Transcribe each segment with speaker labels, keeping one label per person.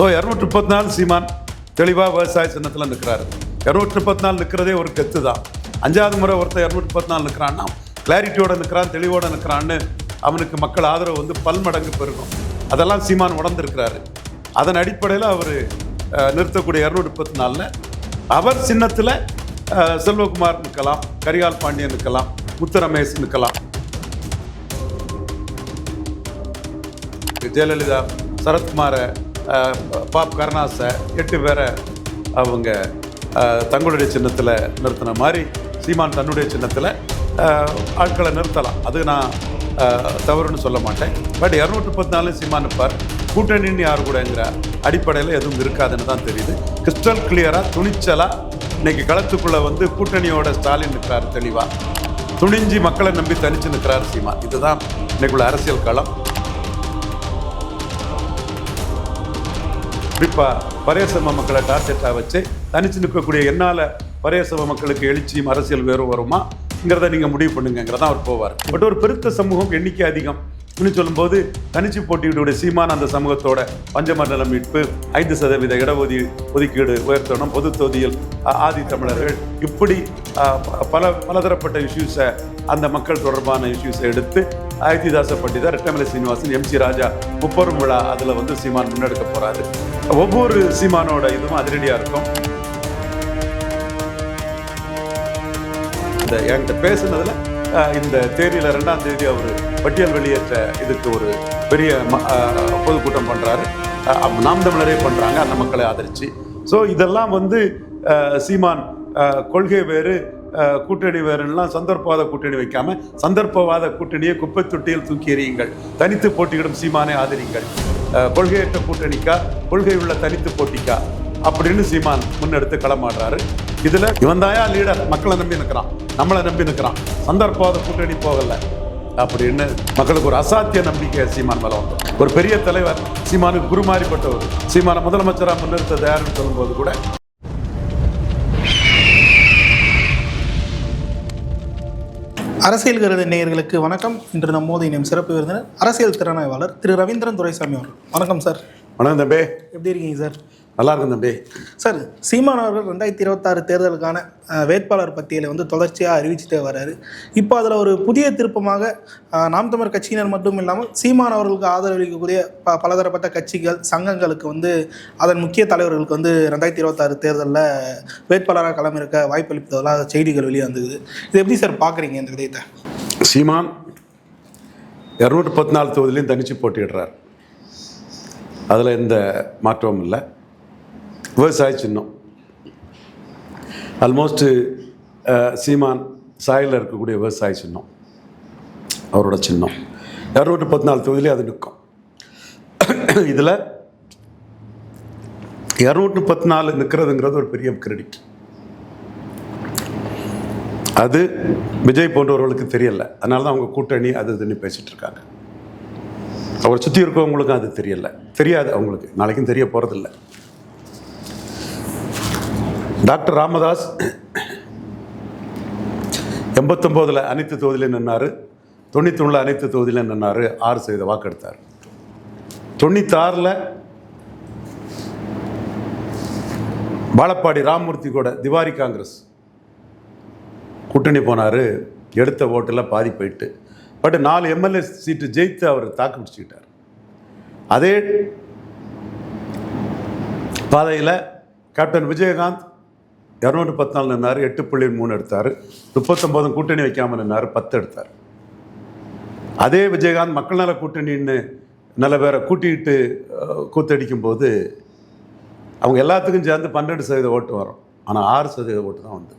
Speaker 1: So இரநூற்றி முப்பத்தி நாலு சீமான் தெளிவாக விவசாய சின்னத்தில் நிற்கிறாரு இரநூற்றி முப்பத்தி நாலு நிற்கிறதே ஒரு கெத்து தான் அஞ்சாவது முறை ஒருத்தர் இரநூற்றி முப்பத்தி நாலு நிற்கிறான்னா கிளாரிட்டியோட நிற்கிறான் தெளிவோட நிற்கிறான்னு அவனுக்கு மக்கள் ஆதரவு வந்து பல்மடங்கு பெருகும். அதெல்லாம் சீமான் உணர்ந்திருக்கிறாரு. அதன் அடிப்படையில் அவர் நிறுத்தக்கூடிய இரநூற்றி முப்பத்தி நாலில் அவர் சின்னத்தில் செல்வகுமார் நிற்கலாம் கரிகால் பாண்டியன் நிற்கலாம் முத்து ரமேஷ் நிற்கலாம். ஜெயலலிதா சரத்குமாரை பாப் கருணாசை எட்டு பேரை அவங்க தங்களுடைய சின்னத்தில் நிறுத்தின மாதிரி சீமான் தன்னுடைய சின்னத்தில் ஆட்களை நிறுத்தலாம். அது நான் தவறுன்னு சொல்ல மாட்டேன். பட் இரநூத்தி முப்பத்தி நாலு சீமான் நிற்பார். கூட்டணின்னு யார் கூடங்கிற அடிப்படையில் எதுவும் இருக்காதுன்னு தான் தெரியுது. கிறிஸ்டல் கிளியராக துணிச்சலாக இன்னைக்கு களத்துக்குள்ளே வந்து கூட்டணியோட ஸ்டாலின் நிற்கிறார் தெளிவாக துணிஞ்சு மக்களை நம்பி தனிச்சு நிற்கிறார் சீமான். இதுதான் இன்னைக்குள்ள அரசியல் களம். குறிப்பாக பரையசம மக்களை டார்கெட்டாக வச்சு தனிச்சு நிற்கக்கூடிய என்னால் பரையசம மக்களுக்கு எழுச்சியும் அரசியல் வேறு வருமாங்கிறத நீங்கள் முடிவு பண்ணுங்கிறதான் அவர் போவார். பட் ஒரு பெருத்த சமூகம் எண்ணிக்கை அதிகம். இன்னும் சொல்லும்போது தனிச்சு போட்டியிடக்கூடிய சீமான அந்த சமூகத்தோட பஞ்சமண்டல மீட்பு ஐந்து சதவீத இடஒதி ஒதுக்கீடு உயர்த்தணும். பொது தொகுதியில் ஆதி தமிழர்கள் இப்படி பல பலதரப்பட்ட இஷ்யூஸை அந்த மக்கள் தொடர்பான இஷ்யூஸை எடுத்து அயோத்திதாச பண்டிதர் ரெட்டமலை சீனிவாசன் எம். சி. ராஜா முப்பெரும் விழா அதில் வந்து சீமான் முன்னெடுக்க போகிறாரு ஒவ்வொரு சீமானோட இதுவும் அதிரடியாக இருக்கும். இந்த என்கிட்ட பேசுனதில் இந்த தேதியில் ரெண்டாம் தேதி அவர் பட்டியல் வெளியேற்ற இதுக்கு ஒரு பெரிய ம- பொதுக்கூட்டம் பண்ணுறாரு நாம் தமிழரே பண்ணுறாங்க அந்த மக்களை ஆதரிச்சு. ஸோ இதெல்லாம் வந்து சீமான் கொள்கை வேறு கூட்டணி வேறுலாம் சந்தர்ப்பவாத கூட்டணி வைக்காம சந்தர்ப்பவாத கூட்டணியை குப்பை தொட்டியில் தூக்கி எறியுங்கள். தனித்து போட்டியிடும் சீமானை ஆதரிங்கள். கொள்கையற்ற கூட்டணிக்கா கொள்கை உள்ள தனித்து போட்டிக்கா? அப்படின்னு சீமான் முன்னெடுத்து களமாடுறாரு. இதுல இவன் தாயா லீடர் மக்களை நம்பி நிற்கிறான் நம்மளை நம்பி நிற்கிறான் சந்தர்ப்பாத கூட்டணி போகல. அப்படின்னு மக்களுக்கு ஒரு அசாத்திய நம்பிக்கை சீமான் மேல வந்து ஒரு பெரிய தலைவர் சீமானுக்கு குருமாறிப்பட்டவர் சீமான முதலமைச்சரா முன்னிறுத்தது யாருன்னு சொல்லும்போது கூட
Speaker 2: அரசியல் கருத நேயர்களுக்கு வணக்கம். இன்று நம்மோது இணையும் சிறப்பு விருந்தினர் அரசியல் திறனாய்வாளர் திரு ரவீந்திரன் துரைசாமி அவர்கள். வணக்கம் சார்.
Speaker 1: வணக்கம் தம்பி.
Speaker 2: எப்படி இருக்கீங்க சார்?
Speaker 1: நல்லா இருக்கும் தம்பி.
Speaker 2: சார் சீமான் அவர்கள் ரெண்டாயிரத்தி இருபத்தாறு தேர்தலுக்கான வேட்பாளர் பட்டியலை வந்து தொடர்ச்சியாக அறிவிச்சுட்டே வர்றாரு இப்போ அதில் ஒரு புதிய திருப்பமாக நாம் தமிழர் கட்சியினர் மட்டும் இல்லாமல் சீமான் அவர்களுக்கு ஆதரவளிக்கக்கூடிய ப பலதரப்பட்ட கட்சிகள் சங்கங்களுக்கு வந்து அதன் முக்கிய தலைவர்களுக்கு வந்து ரெண்டாயிரத்தி இருபத்தாறு தேர்தலில் வேட்பாளராக களமிருக்க வாய்ப்பளிப்பதாக செய்திகள் வெளியே வந்தது. இது எப்படி சார் பார்க்குறீங்க இந்த விடயத்தை?
Speaker 1: சீமான் இரநூற்றி பத்து நாலு தொகுதியிலையும் தனிச்சு போட்டியிடுறார். அதில் எந்த மாற்றமும் இல்லை. விவசாய சின்னம் ஆல்மோஸ்ட்டு சீமான் சாயலில் இருக்கக்கூடிய விவசாய சின்னம் அவரோட சின்னம். இரநூற்றி பத்து நாலு தொகுதியிலே அது நிற்கும். இதில் இரநூற்றி பத்து நாலு நிற்கிறதுங்கிறது ஒரு பெரிய கிரெடிட் அது விஜய் போன்றவர்களுக்கு தெரியல. அதனால தான் அவங்க கூட்டணி அது இதுன்னு பேசிட்டு இருக்காங்க. அவரை சுற்றி இருக்கவங்களுக்கும் அது தெரியல. தெரியாது அவங்களுக்கு. நாளைக்கும் தெரிய போகிறதில்லை டாக்டர் ராமதாஸ் எண்பத்தொம்போதில் அனைத்து தொகுதியிலும் நின்னார் தொண்ணூத்தொன்னில் அனைத்து தொகுதியிலும் நின்னார் ஆறு சதவீத வாக்கெடுத்தார் தொண்ணூத்தாறில் பாலப்பாடி ராமமூர்த்தி கூட திவாரி காங்கிரஸ் கூட்டணி போனார் எடுத்த ஓட்டில் பாதி போயிட்டு. பட் நாலு எம்எல்ஏ சீட்டு ஜெயித்து அவர் தாக்கு பிடிச்சிக்கிட்டார். அதே பாதையில் கேப்டன் விஜயகாந்த் இரநூறு பத்தினாலு நின்னார் எட்டு புள்ளி மூணு எடுத்தார். முப்பத்தொம்போதும் கூட்டணி வைக்காமல் நின்னார் பத்து எடுத்தார். அதே விஜயகாந்த் மக்கள் நல கூட்டணின்னு நல்ல பேரை கூட்டிகிட்டு கூத்தடிக்கும் போது அவங்க எல்லாத்துக்கும் சேர்ந்து பன்னெண்டு சதவீத ஓட்டு வரும். ஆனால் ஆறு சதவீத ஓட்டு தான் வந்து.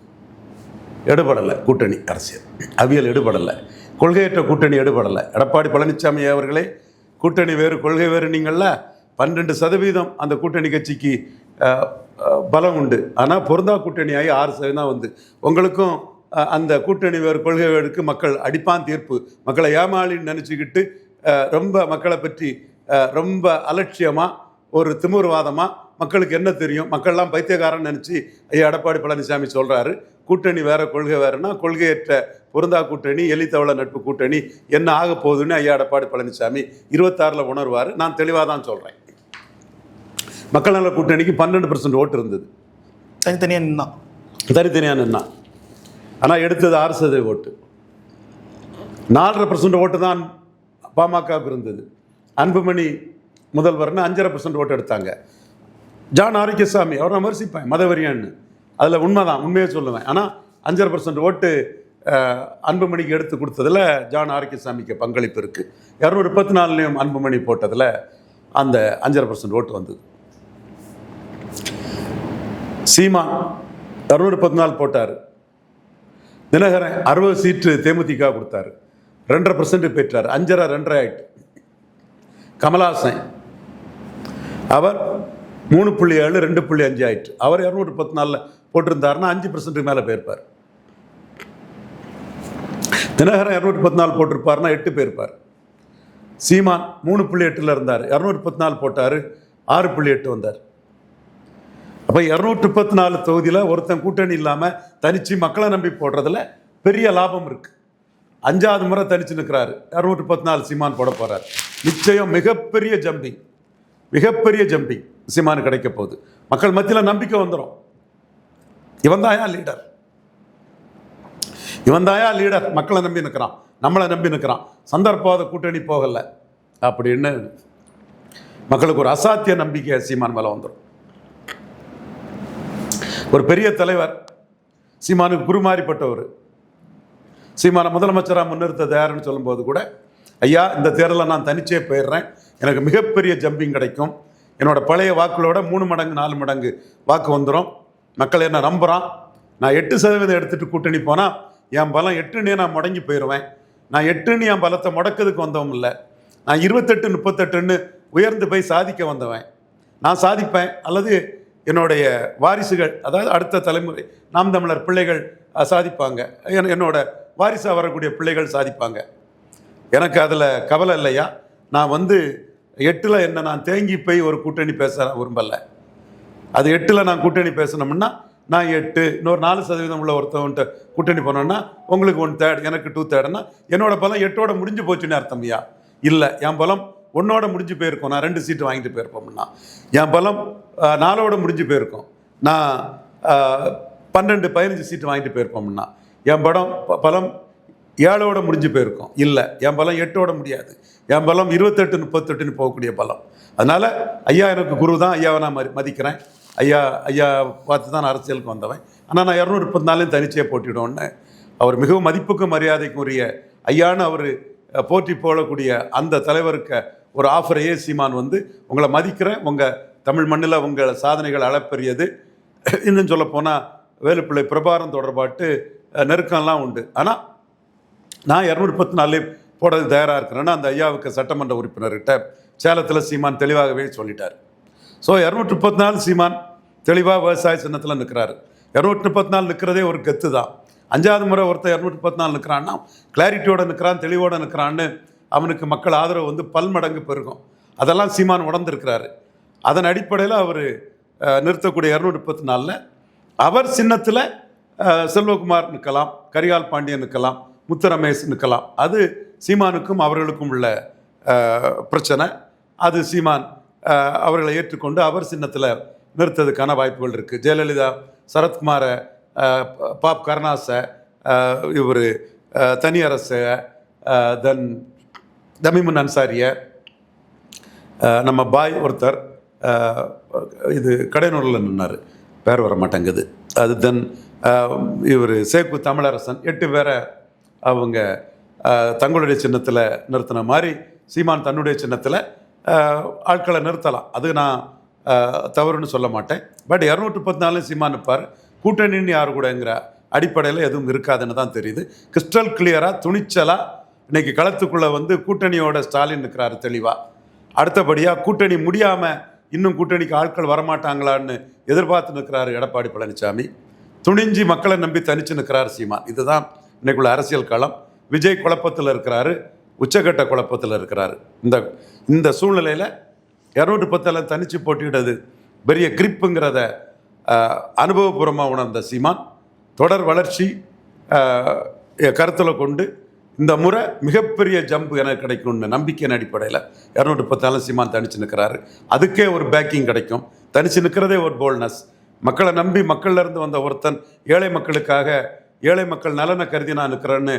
Speaker 1: எடுபடலை கூட்டணி அரசியல். அவியல் எடுபடலை. கொள்கையற்ற கூட்டணி எடுபடலை. எடப்பாடி பழனிசாமி அவர்களே கூட்டணி வேறு கொள்கை வேறு நீங்கள பன்னெண்டு சதவீதம் அந்த கூட்டணி கட்சிக்கு பலம் உண்டு. ஆனால் பொருந்தா கூட்டணி ஆகி ஆறு சதவீதம் வந்து. உங்களுக்கும் அந்த கூட்டணி வேறு கொள்கைகளுக்கு மக்கள் அடிப்பான் தீர்ப்பு. மக்களை ஏமாளின்னு நினச்சிக்கிட்டு ரொம்ப மக்களை பற்றி ரொம்ப அலட்சியமாக ஒரு திமுர்வாதமாக மக்களுக்கு என்ன தெரியும்? மக்கள்லாம் பைத்தியக்காரன் நினச்சி ஐயா எடப்பாடி பழனிசாமி சொல்கிறாரு கூட்டணி வேற கொள்கை வேறுனா கொள்கையற்ற பொருந்தா கூட்டணி எலித்தவள நட்பு கூட்டணி என்ன ஆக போகுதுன்னு ஐயா எடப்பாடி பழனிசாமி இருபத்தாறில் உணர்வார். நான் தெளிவாக தான் சொல்கிறேன் மக்கள் நல கூட்டணிக்கு பன்னெண்டு பர்சன்ட் ஓட்டு இருந்தது.
Speaker 2: தனித்தனியாக நின்னான்
Speaker 1: தனித்தனியாக நின்னான் ஆனால் எடுத்தது ஆறு சதவீத ஓட்டு. நாலரை பர்சன்ட் ஓட்டு தான் பாமகவுக்கு இருந்தது. அன்புமணி முதல்வர்னு அஞ்சரை பர்சன்ட் ஓட்டு எடுத்தாங்க. ஜான் ஆரோக்கியசாமி அவரை நான் விமர்சிப்பேன் மதவெறியான்னு. அதில் உண்மைதான் உண்மையை சொல்லுவேன். ஆனால் அஞ்சரை பர்சன்ட் ஓட்டு அன்புமணிக்கு எடுத்து கொடுத்ததில் ஜான் ஆரோக்கியசாமிக்கு பங்களிப்பு இருக்குது இரநூறு முப்பத்தி நாலுலேயும் அன்புமணி போட்டதில் அந்த அஞ்சரை பர்சன்ட் ஓட்டு வந்தது. சீமான் இரநூறு முப்பத்தி போட்டார். தினகரன் அறுபது சீட்டு தேமுதிக கொடுத்தாரு. ரெண்டரை பர்சன்ட் பெற்றார். அஞ்சரை ரெண்டரை ஆயிட்டு. கமலாசன் அவர் மூணு புள்ளி ஏழு ரெண்டு புள்ளி அஞ்சு ஆயிட்டு. அவர் இரநூறு பத்து நாலில் போட்டிருந்தாருன்னா அஞ்சு பர்சன்ட்டுக்கு மேலே போயிருப்பார். தினகரன் இரநூற்றி பத்து நாலு போட்டிருப்பாருன்னா எட்டு போயிருப்பார். சீமான் மூணு புள்ளி எட்டில் இருந்தார். இரநூற்றி பத்து நாலு போட்டார். ஆறு புள்ளி எட்டு வந்தார். அப்போ இரநூற்றி முப்பத்தி நாலு தொகுதியில் ஒருத்தன் கூட்டணி இல்லாமல் தனிச்சு மக்களை நம்பி போடுறதுல பெரிய லாபம் இருக்குது அஞ்சாவது முறை தனிச்சு நிற்கிறாரு இரநூற்றி முப்பத்தி நாலு சீமான் போட போகிறார் நிச்சயம் மிகப்பெரிய ஜம்பிங் மிகப்பெரிய ஜம்பிங் சீமானு கிடைக்க போகுது. மக்கள் மத்தியில் நம்பிக்கை வந்துடும் இவன் தாயா லீடர் இவன் தாயா லீடர் மக்களை நம்பி நிற்கிறான் நம்மளை நம்பி நிற்கிறான் சந்தர்ப்பவாத கூட்டணி போகலை. அப்படின்னு மக்களுக்கு ஒரு அசாத்திய நம்பிக்கை சீமான் மேலே வந்துடும் ஒரு பெரிய தலைவர் சீமானுக்கு குருமாறிப்பட்டவர். சீமானை முதலமைச்சராக முன்னிறுத்தது யாருன்னு சொல்லும்போது கூட ஐயா இந்த தேர்தலில் நான் தனிச்சே போயிடுறேன். எனக்கு மிகப்பெரிய ஜம்பிங் கிடைக்கும். என்னோட பழைய வாக்குகளோட மூணு மடங்கு நாலு மடங்கு வாக்கு வந்துடும் மக்கள் என்ன நம்புகிறான் நான் எட்டு சதவீதம் எடுத்துகிட்டு கூட்டணி போனால் என் பலம் எட்டுன்னே நான் முடங்கி போயிடுவேன் நான் எட்டுன்னு என் பலத்தை முடக்கிறதுக்கு வந்தவன் இல்லை. நான் இருபத்தெட்டு முப்பத்தெட்டுன்னு உயர்ந்து போய் சாதிக்க வந்தவன். நான் சாதிப்பேன். அல்லது என்னுடைய வாரிசுகள் அதாவது அடுத்த தலைமுறை நாம் தமிழர் பிள்ளைகள் சாதிப்பாங்க. என்னோட வாரிசாக வரக்கூடிய பிள்ளைகள் சாதிப்பாங்க. எனக்கு அதில் கவலை இல்லையா? நான் வந்து எட்டில் என்ன நான் தேங்கி போய் ஒரு கூட்டணி பேச விரும்பலை. அது எட்டில் நான் கூட்டணி பேசணும்னா நான் எட்டு இன்னொரு நாலு சதவீதம் உள்ள ஒருத்தவன்ட்ட கூட்டணி போனோன்னா உங்களுக்கு ஒன் தேர்ட் எனக்கு டூ தேர்டுன்னா என்னோட பலம் எட்டோட முடிஞ்சு போச்சுன்னு அர்த்தம்யா இல்லை என் பலம் ஒன்னோட முடிஞ்சு போயிருக்கோம். நான் ரெண்டு சீட்டு வாங்கிட்டு போயிருப்போம்னா என் பலம் நாலோட முடிஞ்சு போயிருக்கோம். நான் பன்னெண்டு பதினஞ்சு சீட்டு வாங்கிட்டு போயிருப்போம்னா என் படம் ப- பலம் ஏழோட முடிஞ்சு போயிருக்கோம். இல்லை என் பலம் எட்டோட முடியாது. என் பலம் இருபத்தெட்டு முப்பத்தெட்டுன்னு போகக்கூடிய பலம். அதனால் ஐயா எனக்கு குரு தான். ஐயாவை நான் மதி- மதிக்கிறேன். ஐயா ஐயா பார்த்து தான் நான் அரசியலுக்கு வந்தவன். ஆனால் நான் இரநூறு முப்பத்தி நாலையும் தனிச்சே போட்டிடுவோன்னு அவர் மிகவும் மதிப்புக்கும் மரியாதைக்கும் உரிய ஐயான்னு அவர் போற்றி போடக்கூடிய அந்த தலைவருக்கு ஒரு ஆஃபரையே சீமான் வந்து உங்களை மதிக்கிறேன். உங்கள் தமிழ் மண்ணில் உங்கள் சாதனைகள் அளப்பெரியது. இன்னும் சொல்லப்போனால் வேலுப்பிள்ளை பிரபாரம் தொடர்பாட்டு நெருக்கம்லாம் உண்டு. ஆனால் நான் இரநூத்தி பத்து நாலே போடுறது தயாராக இருக்கிறேன்னா அந்த ஐயாவுக்கு சட்டமன்ற உறுப்பினர்கிட்ட சேலத்தில் சீமான் தெளிவாகவே சொல்லிட்டார். ஸோ இரநூற்றி முப்பத்தி நாலு சீமான் தெளிவாக விவசாய சின்னத்தில் நிற்கிறாரு இரநூற்றி முப்பத்தி நாலு நிற்கிறதே ஒரு கெத்து தான் அஞ்சாவது முறை ஒருத்தர் இரநூற்றி முப்பத்தி நாலு நிற்கிறான்னா கிளாரிட்டியோட நிற்கிறான் தெளிவோட நிற்கிறான்னு அவனுக்கு மக்கள் ஆதரவு வந்து பல்மடங்கு பெருகும். அதெல்லாம் சீமான் உணர்ந்திருக்கிறாரு. அதன் அடிப்படையில் அவர் நிறுத்தக்கூடிய இரநூறு முப்பத்தி நாலில் அவர் சின்னத்தில் செல்வகுமார் நிற்கலாம் கரிகால் பாண்டியன் நிற்கலாம் முத்துரமேஷ் நிற்கலாம். அது சீமானுக்கும் அவர்களுக்கும் உள்ள பிரச்சனை. அது சீமான் அவர்களை ஏற்றுக்கொண்டு அவர் சின்னத்தில் நிறுத்ததுக்கான வாய்ப்புகள் இருக்குது ஜெயலலிதா சரத்குமாரை பாப் கருணாசை இவர் தனியரசை தென் தமிமுன் அன்சாரியை நம்ம பாய் ஒருத்தர் இது கடையனூரில் நின்னார். பேர் வர மாட்டேங்குது அது தென் இவர் சேக்கு தமிழரசன் எட்டு பேரை அவங்க தங்களுடைய சின்னத்தில் நிறுத்தின மாதிரி சீமான் தன்னுடைய சின்னத்தில் ஆட்களை நிறுத்தலாம். அது நான் தவறுன்னு சொல்ல மாட்டேன். பட் இரநூற்றி பத்து நாலு சீமான் நிற்பார் கூட்டணின்னு யார் கூடங்கிற அடிப்படையில் எதுவும் இருக்காதுன்னு தான் தெரியுது. கிறிஸ்டல் கிளியராக துணிச்சலாக இன்னைக்கு களத்துக்குள்ளே வந்து கூட்டணியோட ஸ்டாலின் நிற்கிறாரு தெளிவாக அடுத்தபடியாக கூட்டணி முடியாமல் இன்னும் கூட்டணிக்கு ஆட்கள் வரமாட்டாங்களான்னு எதிர்பார்த்து நிற்கிறாரு எடப்பாடி பழனிசாமி. துணிஞ்சி மக்களை நம்பி தனிச்சு நிற்கிறார் சீமான். இதுதான் இன்னைக்குள்ள அரசியல் களம். விஜய் குழப்பத்தில் இருக்கிறாரு உச்சகட்ட குழப்பத்தில் இருக்கிறாரு. இந்த இந்த சூழ்நிலையில் இரநூற்றி பத்தில் தனிச்சு போட்டியிடுறது பெரிய கிரிப்புங்கிறத அனுபவபூர்வமாக உணர்ந்த சீமான். தொடர் வளர்ச்சி கருத்தில் கொண்டு இந்த முறை மிகப்பெரிய ஜம்ப் எனக்கு கிடைக்கும்னு நம்பிக்கையின் அடிப்படையில் இரநூற்றி பத்தாலும் சீமான் தனிச்சு நிற்கிறாரு. அதுக்கே ஒரு பேக்கிங் கிடைக்கும். தனிச்சு நிற்கிறதே ஒரு போல்னஸ் மக்களை நம்பி மக்கள்லேருந்து வந்த ஒருத்தன் ஏழை மக்களுக்காக ஏழை மக்கள் நலனை கருதி நான் நிற்கிறேன்னு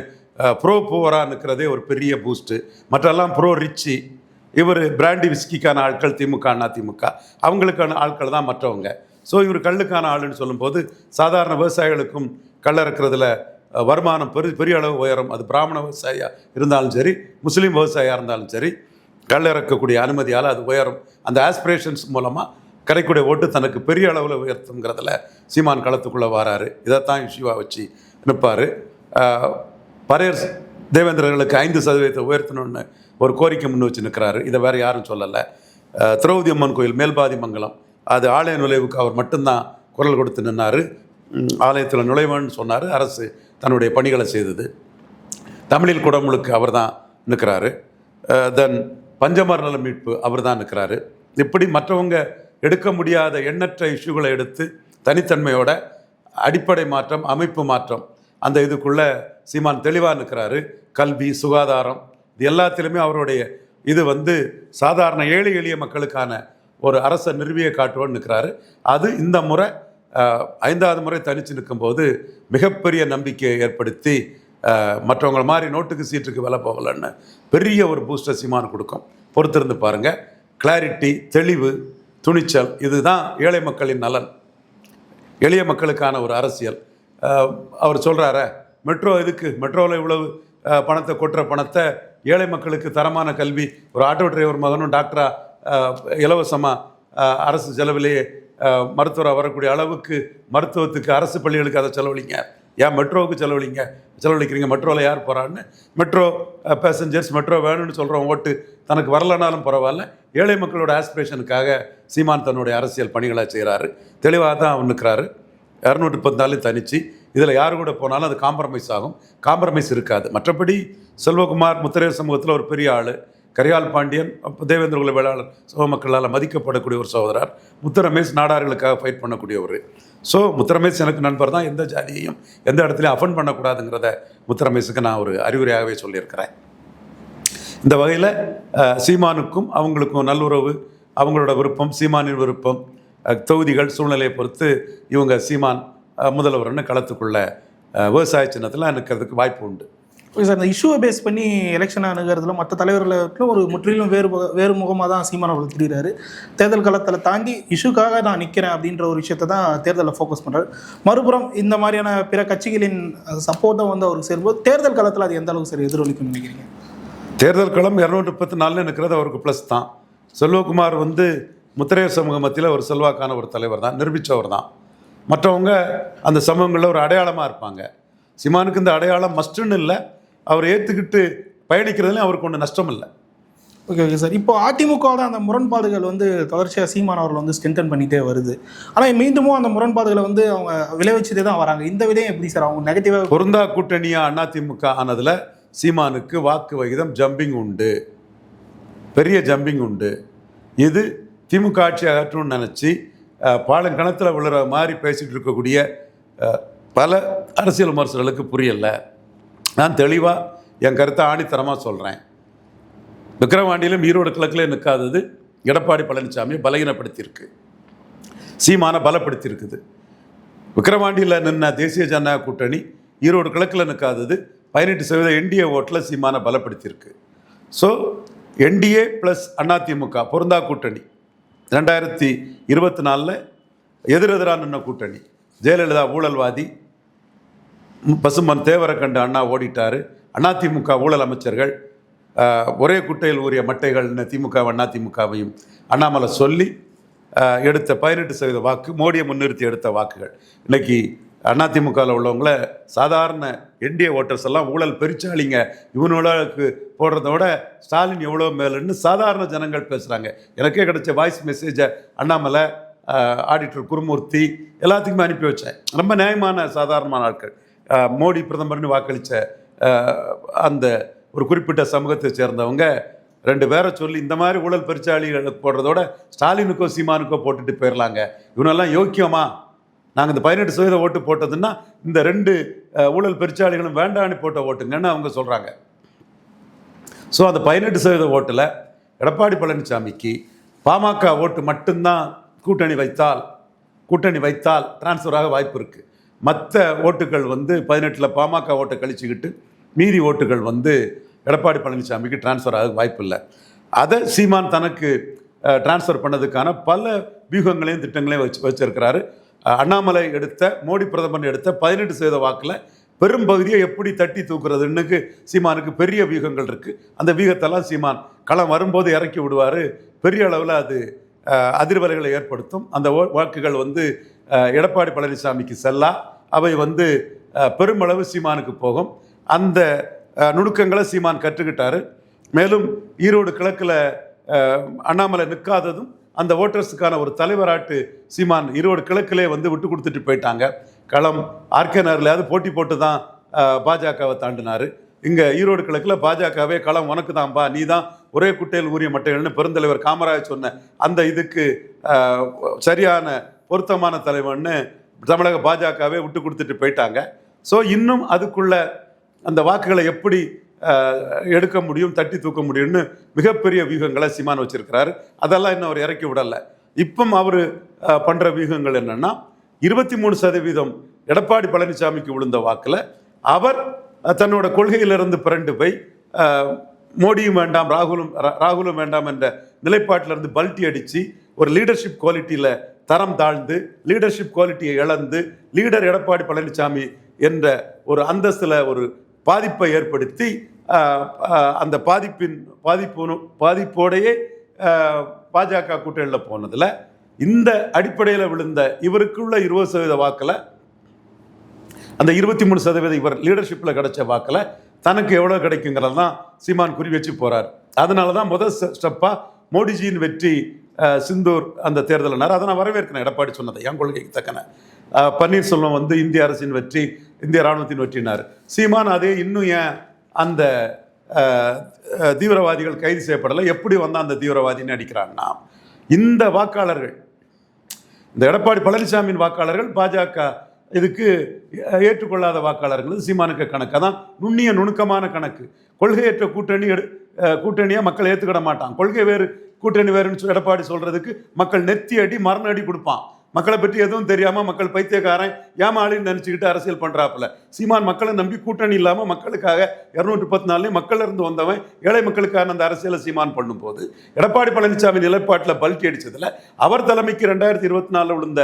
Speaker 1: ப்ரோ புவராக நிற்கிறதே ஒரு பெரிய பூஸ்ட்டு மற்றெல்லாம் ப்ரோ ரிச்சி இவர் பிராண்டி விஸ்கிக்கான ஆட்கள் திமுக அண்ணா திமுக. அவங்களுக்கான ஆட்கள் தான் மற்றவங்க. ஸோ இவர் கல்லுக்கான ஆளுன்னு சொல்லும்போது சாதாரண விவசாயிகளுக்கும் கல் இறக்குறதுல வருமானம் பெரிய பெரிய அளவு உயரும். அது பிராமண விவசாயியாக இருந்தாலும் சரி முஸ்லீம் விவசாயியாக இருந்தாலும் சரி கல் இறக்கக்கூடிய அனுமதியால் அது உயரும். அந்த ஆஸ்பிரேஷன்ஸ் மூலமாக கிடைக்கூடிய ஓட்டு தனக்கு பெரிய அளவில் உயர்த்துங்கிறதுல சீமான் களத்துக்குள்ளே வராரு. இதைத்தான் இஷ்யூவாக வச்சு நிற்பார் பரையர் தேவேந்திரர்களுக்கு ஐந்து சதவீதத்தை உயர்த்தணும்னு ஒரு கோரிக்கை முன் வச்சு நிற்கிறாரு இதை வேறு யாரும் சொல்லலை. திரௌதி அம்மன் கோயில் மேல்பாதி மங்கலம். அது ஆலய நுழைவுக்கு அவர் மட்டும்தான் குரல் கொடுத்து நின்னார். ஆலயத்தில் நுழைவன் சொன்னார். அரசு தன்னுடைய பணிகளை செய்தது. தமிழில் குடமுழுக்கு அவர் தான் நிற்கிறாரு. தென் பஞ்சமர் நல மீட்பு அவர் தான் நிற்கிறாரு. இப்படி மற்றவங்க எடுக்க முடியாத எண்ணற்ற இஷ்யூகளை எடுத்து தனித்தன்மையோட அடிப்படை மாற்றம் அமைப்பு மாற்றம் அந்த இதுக்குள்ள சீமான் தெளிவாக நிற்கிறாரு. கல்வி சுகாதாரம் இது எல்லாத்திலுமே அவருடைய இது வந்து சாதாரண ஏழை எளிய மக்களுக்கான ஒரு அரசை நிறுவிய காட்டுவோன்னு நிற்கிறாரு. அது இந்த முறை ஐந்தாவது முறை தனித்து நிற்கும்போது மிகப்பெரிய நம்பிக்கையை ஏற்படுத்தி மற்றவங்கள மாதிரி நோட்டுக்கு சீட்டுக்கு வில போகலன்னு பெரிய ஒரு பூஸ்டர் சீமான் கொடுக்கும். பொறுத்திருந்து பாருங்கள் கிளாரிட்டி தெளிவு துணிச்சல் இதுதான் ஏழை மக்களின் நலன். எளிய மக்களுக்கான ஒரு அரசியல். அவர் சொல்கிறார மெட்ரோ எதுக்கு? மெட்ரோவில் இவ்வளவு பணத்தை கொட்டுற பணத்தை ஏழை மக்களுக்கு தரமான கல்வி ஒரு ஆட்டோ டிரைவர் மகனும் டாக்டரா இலவசமாக அரசு செலவிலேயே மருத்துவராக வரக்கூடிய அளவுக்கு மருத்துவத்துக்கு அரசு பள்ளிகளுக்கு அதை செலவழிங்க. ஏன் மெட்ரோவுக்கு செலவழிங்க? செலவழிக்கிறீங்க. மெட்ரோவில் யார் போகிறான்னு மெட்ரோ பேசஞ்சர்ஸ் மெட்ரோ வேணும்னு சொல்கிறோம் ஓட்டு தனக்கு வரலனாலும் பரவாயில்ல. ஏழை மக்களோட ஆஸ்பிரேஷனுக்காக சீமான் தன்னுடைய அரசியல் பணிகளை செய்கிறாரு தெளிவாக தான் அவன் நிற்கிறாரு இரநூற்றி பதினாலு தனிச்சு. இதில் யார் கூட போனாலும் அது காம்ப்ரமைஸ் ஆகும். காம்ப்ரமைஸ் இருக்காது. மற்றபடி செல்வகுமார் முத்திரையர் சமூகத்தில் ஒரு பெரிய ஆள். கரியால் பாண்டியன் அப்ப தேவேந்திர குல வேளாளர் சமூக மக்களால் மதிக்கப்படக்கூடிய ஒரு சகோதரர். முத்தரமேஷ் நாடார்களுக்காக ஃபைட் பண்ணக்கூடியவர். ஸோ முத்தரமேஷ் எனக்கு நண்பர் தான். எந்த ஜாதியையும் எந்த இடத்துலையும் அஃபன் பண்ணக்கூடாதுங்கிறத முத்தரமேஷுக்கு நான் ஒரு அறிவுரையாகவே சொல்லியிருக்கிறேன். இந்த வகையில் சீமானுக்கும் அவங்களுக்கும் நல்லுறவு அவங்களோட விருப்பம் சீமானின் விருப்பம் தொகுதிகள் சூழ்நிலையை பொறுத்து இவங்க சீமான் முதல்வர்னு களத்துக்குள்ள விவசாய சின்னத்தில் நிற்கிறதுக்கு வாய்ப்பு உண்டு.
Speaker 2: ஓகே சார் இந்த இஷ்யூவை பேஸ் பண்ணி எலெக்ஷன் அணுகிறதுல மற்ற தலைவர்களுக்கும் ஒரு முற்றிலும் வேறு முக- வேறு முகமாக தான் சீமான் அவர்கள் தெரிகிறாரு தேர்தல் களத்தில் தாண்டி இஷ்யூக்காக நான் நிற்கிறேன் அப்படின்ற ஒரு விஷயத்தை தான் தேர்தலில் ஃபோக்கஸ் பண்ணுறாரு மறுபுறம் இந்த மாதிரியான பிற கட்சிகளின் சப்போர்ட்டை வந்து அவருக்கு சேரும்போது தேர்தல் களத்தில் அது எந்த அளவுக்கு சரி எதிரொலிக்கும் நினைக்கிறீங்க?
Speaker 1: தேர்தல் களம் இரநூற்றி முப்பத்தி நாலில் நிற்கிறது அவருக்கு ப்ளஸ் தான். செல்வகுமார் வந்து முத்திரையர் சமூக மத்தியில் ஒரு செல்வாக்கான ஒரு தலைவர் தான் நிரூபித்தவர் தான். மற்றவங்க அந்த சமூகங்களில் ஒரு அடையாளமாக இருப்பாங்க. சிமானுக்கு இந்த அடையாளம் மஸ்ட்டுன்னு இல்லை. அவர் ஏற்றுக்கிட்டு பயணிக்கிறதுலையும் அவருக்கு ஒன்றும் நஷ்டம் இல்லை
Speaker 2: ஓகே ஓகே சார் இப்போ அதிமுகவோட அந்த முரண்பாடுகள் வந்து தொடர்ச்சியாக சீமான் அவர்கள் வந்து ஸ்ட்ரென்தன் பண்ணிகிட்டே வருது. ஆனால் மீண்டுமும் அந்த முரண்பாடுகளை வந்து அவங்க விளைவிச்சுட்டே தான் வராங்க. இந்த விதையும் எப்படி சார் அவங்க நெகட்டிவாக
Speaker 1: பொருந்தா கூட்டணியா அதிமுக ஆனதில் சீமானுக்கு வாக்கு விகிதம் ஜம்பிங் உண்டு. பெரிய ஜம்பிங் உண்டு. இது திமுக ஆட்சி அகற்றணும்னு நினச்சி பாலங்கணத்தில் விழுற மாதிரி பேசிகிட்டு இருக்கக்கூடிய பல அரசியல் விமர்சகர்களுக்கு புரியல. நான் தெளிவாக என் கருத்தை ஆணித்தரமாக சொல்கிறேன் விக்கிரவாண்டியிலும் ஈரோடு கிழக்கில் நிற்காதது எடப்பாடி பழனிசாமி பலகீனப்படுத்தியிருக்கு. சீமான பலப்படுத்தியிருக்குது. விக்கிரவாண்டியில் நின்ன தேசிய ஜனநாயக கூட்டணி ஈரோடு கிழக்கில் நிற்காதது பதினெட்டு சதவீத என்டிஏ ஓட்டில் சீமான பலப்படுத்தியிருக்கு. ஸோ என்டிஏ ப்ளஸ் அதிமுக பொருந்தா கூட்டணி. ரெண்டாயிரத்தி இருபத்தி நாலில் எதிரெதிராக நின்ன கூட்டணி. ஜெயலலிதா ஊழல்வாதி பசுமன் தேவரை கண்டு அண்ணா ஓடிட்டாரு. அதிமுக ஊழல் அமைச்சர்கள் ஒரே குட்டையில் ஊறிய மட்டைகள்னு திமுக அதிமுகவையும் அண்ணாமலை சொல்லி எடுத்த பதினெட்டு சதவீத வாக்கு மோடியை முன்னிறுத்தி எடுத்த வாக்குகள். இன்னைக்கு அதிமுகவில் உள்ளவங்கள சாதாரண என்டிஏ ஓட்டர்ஸ் எல்லாம் ஊழல் பெருச்சாளிங்க. இவனுக்கு போடுறத விட ஸ்டாலின் எவ்வளோ மேலுன்னு சாதாரண ஜனங்கள் பேசுகிறாங்க எனக்கே கிடைச்ச வாய்ஸ் மெசேஜை அண்ணாமலை ஆடிட்டர் குருமூர்த்தி எல்லாத்துக்குமே அனுப்பி வச்சேன். ரொம்ப நியாயமான சாதாரணமான ஆட்கள். மோடி பிரதமர்னு வாக்களித்த அந்த ஒரு குறிப்பிட்ட சமூகத்தை சேர்ந்தவங்க ரெண்டு பேரை சொல்லி இந்த மாதிரி ஊழல் பெருச்சாளிகளுக்கு போடுறதோட ஸ்டாலினுக்கோ சீமானுக்கோ போட்டுட்டு போயிடலாங்க இவனெல்லாம் யோக்கியமா? நாங்கள் இந்த பதினெட்டு சதவீத ஓட்டு போட்டதுன்னா இந்த ரெண்டு ஊழல் பெருச்சாளிகளும் வேண்டான்னு போட்ட ஓட்டுங்கன்னு அவங்க சொல்கிறாங்க ஸோ அந்த பதினெட்டு சதவீத ஓட்டில் எடப்பாடி பழனிசாமிக்கு பாமக ஓட்டு மட்டும்தான் கூட்டணி வைத்தால் கூட்டணி வைத்தால் டிரான்ஸ்ஃபராக வாய்ப்பு இருக்குது மற்ற ஓட்டுகள் வந்து பதினெட்டில் பாமக ஓட்டை கழிச்சுக்கிட்டு மீதி ஓட்டுகள் வந்து எடப்பாடி பழனிசாமிக்கு டிரான்ஸ்ஃபர் ஆக வாய்ப்பு இல்லை அதை சீமான் தனக்கு டிரான்ஸ்ஃபர் பண்ணதுக்கான பல வியூகங்களையும் திட்டங்களையும் வச்சு வச்சிருக்கிறாரு. அண்ணாமலை எடுத்த மோடி பிரதமர் எடுத்த பதினெட்டு சதவீத வாக்கில் பெரும் பகுதியை எப்படி தட்டி தூக்குறதுன்னுக்கு சீமானுக்கு பெரிய வியூகங்கள் இருக்குது அந்த வியூகத்தெல்லாம் சீமான் களம் வரும்போது இறக்கி விடுவார். பெரிய அளவில் அது அதிர்வலைகளை ஏற்படுத்தும். அந்த ஓ- வாக்குகள் வந்து எடப்பாடி பழனிசாமிக்கு செல்லா அவை வந்து பெருமளவு சீமானுக்கு போகும். அந்த நுணுக்கங்களை சீமான் கற்றுக்கிட்டாரு. மேலும் ஈரோடு கிழக்கில் அண்ணாமலை நிற்காததும் அந்த ஓட்டர்ஸுக்கான ஒரு தலைவராட்டு சீமான் ஈரோடு கிழக்கிலே வந்து விட்டு கொடுத்துட்டு போயிட்டாங்க. களம் ஆர்கே நகர்லையாவது போட்டி போட்டு தான் பாஜகவை தாண்டினார். இங்கே ஈரோடு கிழக்கில் பாஜகவே களம் உனக்கு தான்பா நீ தான் ஒரே குட்டையில் ஊரிய மட்டைகள்னு பெருந்தலைவர் காமராஜ் சொன்ன அந்த இதுக்கு சரியான பொருத்தமான தலைவன்னு தமிழக பாஜகவே விட்டு கொடுத்துட்டு போயிட்டாங்க. ஸோ இன்னும் அதுக்குள்ள அந்த வாக்குகளை எப்படி எடுக்க முடியும் தட்டி தூக்க முடியும்னு மிகப்பெரிய வியூகங்களை சீமான் வச்சிருக்கிறாரு. அதெல்லாம் இன்னும் அவர் இறக்கி விடலை. இப்போ அவர் பண்ணுற வியூகங்கள் என்னென்னா இருபத்தி மூணு சதவீதம் எடப்பாடி பழனிசாமிக்கு விழுந்த வாக்கில் அவர் தன்னோட கொள்கையிலிருந்து பிறண்டு போய் மோடியும் வேண்டாம் ராகுலும் ரா- ராகுலும் வேண்டாம் என்ற நிலைப்பாட்டிலிருந்து பல்ட்டி அடித்து ஒரு லீடர்ஷிப் குவாலிட்டியில் தரம் தாழ்ந்து லீடர்ஷிப் குவாலிட்டியை இழந்து லீடர் எடப்பாடி பழனிசாமி என்ற ஒரு அந்தஸ்தில் ஒரு பாதிப்பை ஏற்படுத்தி அந்த பாதிப்பின் பாதிப்பு பாதிப்போடையே பாஜக கூட்டணியில் போனதில் இந்த அடிப்படையில் விழுந்த இவருக்குள்ள இருபது சதவீத வாக்கில் அந்த இருபத்தி மூணு சதவீதம் இவர் லீடர்ஷிப்பில் கிடைச்ச வாக்கில் தனக்கு எவ்வளோ கிடைக்குங்கிறது தான் சீமான் குறி வச்சு போகிறார் அதனால தான் முதல் ஸ்டெப்பாக மோடிஜியின் வெற்றி சிந்தூர் அந்த தேர்தலினார். அதை நான் வரவேற்கிறேன் எடப்பாடி சொன்னதை. என் கொள்கைக்கு தக்கன. பன்னீர்செல்வம் வந்து இந்திய அரசின் வெற்றி இந்திய ராணுவத்தின் வெற்றினார். சீமான் அதே இன்னும் ஏன் அந்த தீவிரவாதிகள் கைது செய்யப்படலை? எப்படி வந்தால் அந்த தீவிரவாதின்னு அடிக்கிறான்னா இந்த வாக்காளர்கள் இந்த எடப்பாடி பழனிசாமியின் வாக்காளர்கள் பாஜக இதுக்கு ஏற்றுக்கொள்ளாத வாக்காளர்கள் சீமானுக்கு கணக்கு. அதான் நுண்ணிய நுணுக்கமான கணக்கு. கொள்கையற்ற கூட்டணி எடு கூட்டணியை மக்கள் ஏற்றுக்கிட மாட்டான். கொள்கை வேறு கூட்டணி வேறுன்னு எடப்பாடி சொல்கிறதுக்கு மக்கள் நெத்தி அடி மரண அடி கொடுப்பான். மக்களை பற்றி எதுவும் தெரியாமல் மக்கள் பைத்தியக்காரன் ஏமாளின்னு நினச்சிக்கிட்டு அரசியல் பண்றாப்புல. சீமான் மக்களை நம்பி கூட்டணி இல்லாமல் மக்களுக்காக இரநூற்றி பத்து நாள்லயும் மக்கள் இருந்து வந்தவன் ஏழை மக்களுக்கான அந்த அரசியலை சீமான் பண்ணும்போது எடப்பாடி பழனிசாமி நிலைப்பாட்டில் பல்ட்டி அடித்ததில் அவர் தலைமைக்கு ரெண்டாயிரத்தி இருபத்தி நாலில் விழுந்த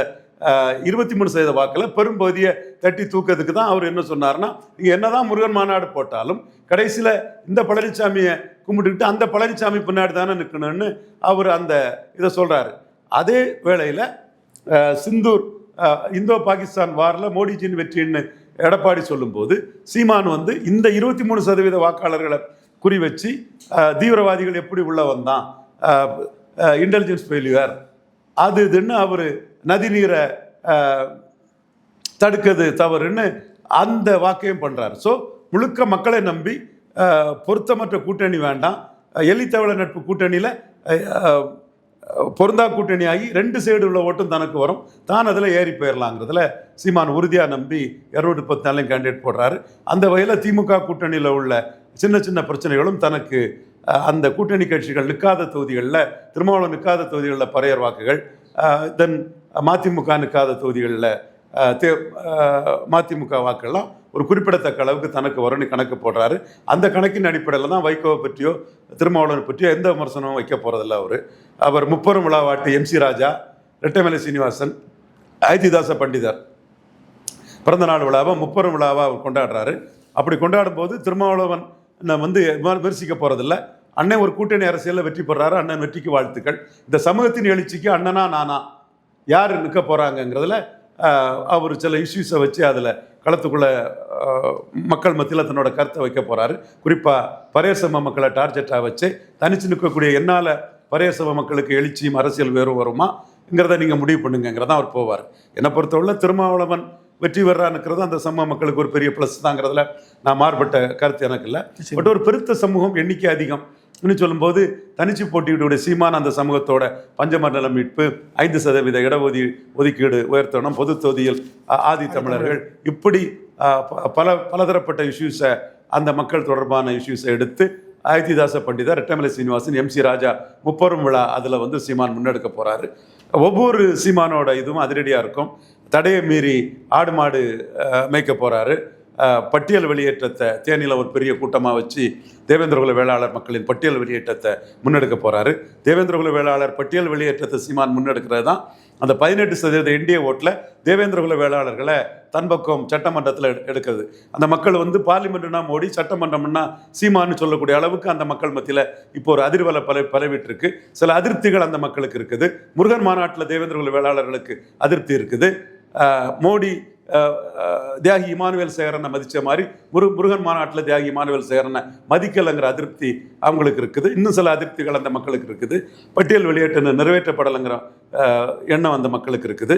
Speaker 1: இருபத்தி மூணு சதவீத வாக்கில் பெரும்பகுதியை தட்டி தூக்கிறதுக்கு தான் அவர் என்ன சொன்னார்னா நீங்கள் என்னதான் முருகன் மாநாடு போட்டாலும் கடைசியில் இந்த பழனிசாமியை கும்பிட்டுக்கிட்டு அந்த பழனிசாமி பின்னாடி தானே நிற்கணும்னு அவர் அந்த இதை சொல்கிறாரு அதே வேளையில் சிந்தூர் இந்தோ பாகிஸ்தான் வாரில் மோடிஜியின் வெற்றின்னு எடப்பாடி சொல்லும்போது சீமான் வந்து இந்த இருபத்தி மூணு சதவீத வாக்காளர்களை குறி வச்சு தீவிரவாதிகள் எப்படி உள்ள வந்தான் இன்டெலிஜென்ஸ் ஃபெயிலியர் அது இதுன்னு அவர் நதிநீரை நீரை தடுக்கிறது தவறுன்னு அந்த வாக்கையும் பண்ணுறாரு ஸோ முழுக்க மக்களை நம்பி பொருத்தமற்ற கூட்டணி வேண்டாம். எலித்தவள நட்பு கூட்டணியில் பொருந்தா கூட்டணி ஆகி ரெண்டு சைடு உள்ள ஓட்டும் தனக்கு வரும். தான் அதில் ஏறி போயிடலாங்கிறதுல சீமான் உறுதியாக நம்பி இரநூத்தி பத்து நாளையும் கேண்டிடேட் போடுறாரு. அந்த வகையில் திமுக கூட்டணியில் உள்ள சின்ன சின்ன பிரச்சனைகளும் தனக்கு அந்த கூட்டணி கட்சிகள் நிற்காத தொகுதிகளில் திருமாவளவன் நிற்காத தொகுதிகளில் பறையர் வாக்குகள் தென் மதிமுக நிற்காத தொகுதிகளில் தே மதிமுக வாக்கெல்லாம் ஒரு குறிப்பிடத்தக்க அளவுக்கு தனக்கு வரும்னு கணக்கு போடுறாரு. அந்த கணக்கின் அடிப்படையில் தான் வைகோவை பற்றியோ திருமாவளவன் பற்றியோ எந்த விமர்சனமும் வைக்க போகிறதில்ல அவர். அவர் முப்பெரும் விழாவாட்டு எம்சி ராஜா ரெட்டமலை சீனிவாசன் ஐதிதாச பண்டிதர். பிறந்த நாள் விழாவை முப்பெரும் விழாவாக அவர் கொண்டாடுறாரு. அப்படி கொண்டாடும் போது திருமாவளவன் நான் வந்து விமர்சிக்க போகிறதில்ல அண்ணன் ஒரு கூட்டணி அரசியலில் வெற்றி பெறாரு. அண்ணன் வெற்றிக்கு வாழ்த்துக்கள். இந்த சமூகத்தின் எழுச்சிக்கு அண்ணனா நானா. யார் நிற்க போகிறாங்கங்கிறதுல அவர் சில இஷ்யூஸை வச்சு அதில் களத்துக்குள்ள மக்கள் மத்தியில் தன்னோட கருத்தை வைக்க போகிறாரு குறிப்பாக பரையர் சம மக்களை டார்கெட்டாக வச்சு தனிச்சு நிற்கக்கூடிய என்னால் பரையர் சம மக்களுக்கு எழுச்சியும் அரசியல் வேறும் வருமாங்கிறத நீங்கள் முடிவு பண்ணுங்கிறதான் அவர் போவார். என்னை பொறுத்தவரை திருமாவளவன் வெற்றி பெறான்னுக்கிறது அந்த சமூக மக்களுக்கு ஒரு பெரிய ப்ளஸ் தாங்கிறதுல நான் மாறுபட்ட கருத்து எனக்கு இல்லை. பட் ஒரு பெருத்த சமூகம் எண்ணிக்கை அதிகம். சொல்லும்போது தனிச்சு போட்டியிடக்கூடிய சீமான அந்த சமூகத்தோட பஞ்சமண்டல மீட்பு ஐந்து சதவீத இடஒதி ஒதுக்கீடு உயர்த்தணும். பொது தொகுதியில் ஆதி தமிழர்கள் இப்படி பல பலதரப்பட்ட இஷ்யூஸை அந்த மக்கள் தொடர்பான இஷ்யூஸை எடுத்து ஆயத்திதாச பண்டிதர் ரெட்டமலை சீனிவாசன் எம் சி ராஜா முப்பெரும் விழா அதில் வந்து சீமான் முன்னெடுக்க போகிறாரு ஒவ்வொரு சீமானோட இதுவும் அதிரடியாக இருக்கும். தடையை மீறி ஆடு மாடு மேய்க்க போகிறாரு பட்டியல் வெளியேற்றத்தை தேனியில் ஒரு பெரிய கூட்டமாக வச்சு தேவேந்திரகுல வேளாளர் மக்களின் பட்டியல் வெளியேற்றத்தை முன்னெடுக்க போகிறாரு தேவேந்திரகுல வேளாளர் பட்டியல் வெளியேற்றத்தை சீமான் முன்னெடுக்கிறது தான். அந்த பதினெட்டு சதவீத இந்திய ஓட்டில் தேவேந்திரகுல வேளாளர்களை தன் பக்கம் சட்டமன்றத்தில் எடு- அந்த மக்கள் வந்து பார்லிமெண்ட்னா மோடி சட்டமன்றம்னா சீமான்னு சொல்லக்கூடிய அளவுக்கு அந்த மக்கள் மத்தியில் இப்போ ஒரு அதிர்வலை பல பரவிட்டுருக்கு. சில அதிருப்திகள் அந்த மக்களுக்கு இருக்குது. முருகன் மாநாட்டில் தேவேந்திரகுல வேளாளர்களுக்கு அதிருப்தி இருக்குது. மோடி தியாகி இமானுவேல் சேகரனை மதித்த மாதிரி முரு முருகன் மாநாட்டில் தியாகி இமானுவேல் சேகரனை மதிக்கலைங்கிற அதிருப்தி அவங்களுக்கு இருக்குது. இன்னும் சில அதிருப்திகள் அந்த மக்களுக்கு இருக்குது. பட்டியல் வெளியேற்ற நிறைவேற்றப்படலைங்கிற எண்ணம் அந்த மக்களுக்கு இருக்குது.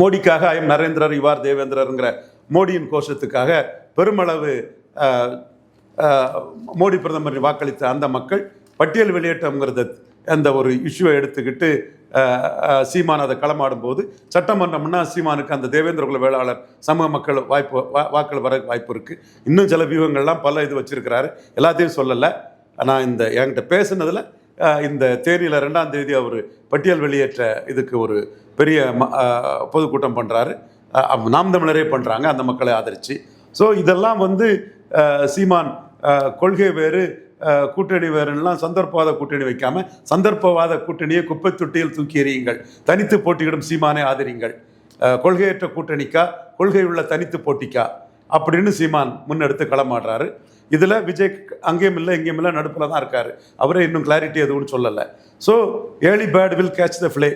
Speaker 1: மோடிக்காக ஐயம் நரேந்திரர் யுவார் தேவேந்திரருங்கிற மோடியின் கோஷத்துக்காக பெருமளவு மோடி பிரதமர் வாக்களித்த அந்த மக்கள் பட்டியல் வெளியேற்றம்ங்கிறத அந்த ஒரு இஷ்யூவை எடுத்துக்கிட்டு சீமான் அதை களமாடும் போது சட்டமன்றம்னா சீமானுக்கு அந்த தேவேந்திரகுல வேளாளர் சமூக மக்கள் வாய்ப்பு வாக்கள் வர வாய்ப்பு இருக்குது இன்னும் சில வியூகங்கள்லாம் பல இது வச்சுருக்கிறாரு. எல்லாத்தையும் சொல்லலை. நான் இந்த என்கிட்ட பேசுனதில் இந்த தேனியில் ரெண்டாம் தேதி அவர் பட்டியல் வெளியேற்ற இதுக்கு ஒரு பெரிய ம- பொதுக்கூட்டம் பண்ணுறாரு நாம் தமிழரே பண்ணுறாங்க அந்த மக்களை ஆதரித்து ஸோ இதெல்லாம் வந்து சீமான் கொள்கை வேறு கூட்டணி வேறுலாம் சந்தர்ப்பவாத கூட்டணி வைக்காம சந்தர்ப்பவாத கூட்டணியை குப்பை தொட்டியில் தூக்கி எறியுங்கள். தனித்து போட்டியிடும் சீமானை ஆதரிங்கள். கொள்கையற்ற கூட்டணிக்கா? கொள்கை உள்ள தனித்து போட்டிக்கா? அப்படின்னு சீமான் முன்னெடுத்து களமாடுறாரு. இதில் விஜய் அங்கேயும் இல்லை இங்கேயும் இல்லை நடுப்பில் தான் இருக்கார். அவரே இன்னும் கிளாரிட்டி எதுவும் சொல்லலை. So early bird will catch the fly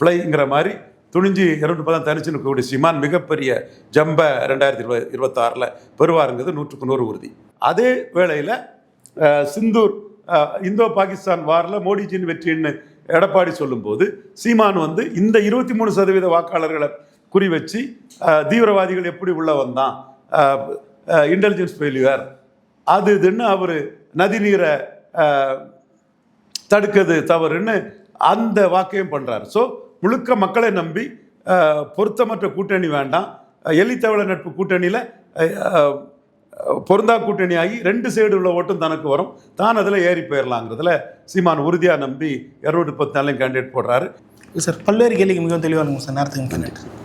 Speaker 1: ஃப்ளைங்கிற மாதிரி துணிஞ்சு இரண்டு பதம் தனிச்சு நிற்கக்கூடிய சீமான் மிகப்பெரிய ஜம்ப ரெண்டாயிரத்தி இருபது இருபத்தாறில் பெறுவாருங்கிறது நூற்றுக்கு நூறு உறுதி. அதே வேளையில் சிந்தூர் இந்தோ பாகிஸ்தான் வாரில் மோடிஜியின் வெற்றின்னு எடப்பாடி சொல்லும்போது சீமான் வந்து இந்த இருபத்தி மூணு சதவீத வாக்காளர்களை குறி வச்சு தீவிரவாதிகள் எப்படி உள்ள வந்தான்? இன்டெலிஜென்ஸ் ஃபெயிலியர் அது இதுன்னு அவர் நதிநீரை தடுக்கிறது தவறுன்னு அந்த வாக்கையும் பண்ணுறாரு ஸோ முழுக்க மக்களை நம்பி பொருத்தமற்ற கூட்டணி வேண்டாம். எலித்தவள நட்பு கூட்டணியில் பொருந்தா கூட்டணி ஆகி ரெண்டு சைடு உள்ள ஓட்டும் தனக்கு வரும். தான் அதில் ஏறி போயிடலாங்கிறதுல சீமான் உறுதியாக நம்பி இரநூத்தி பத்து நாலையும் கேண்டிடேட் போடுறாரு.
Speaker 2: சார் பல்வேறு கேள்விக்கு மிகவும் தெளிவாக இருக்கும் சார் நேரத்துக்கு நன்றி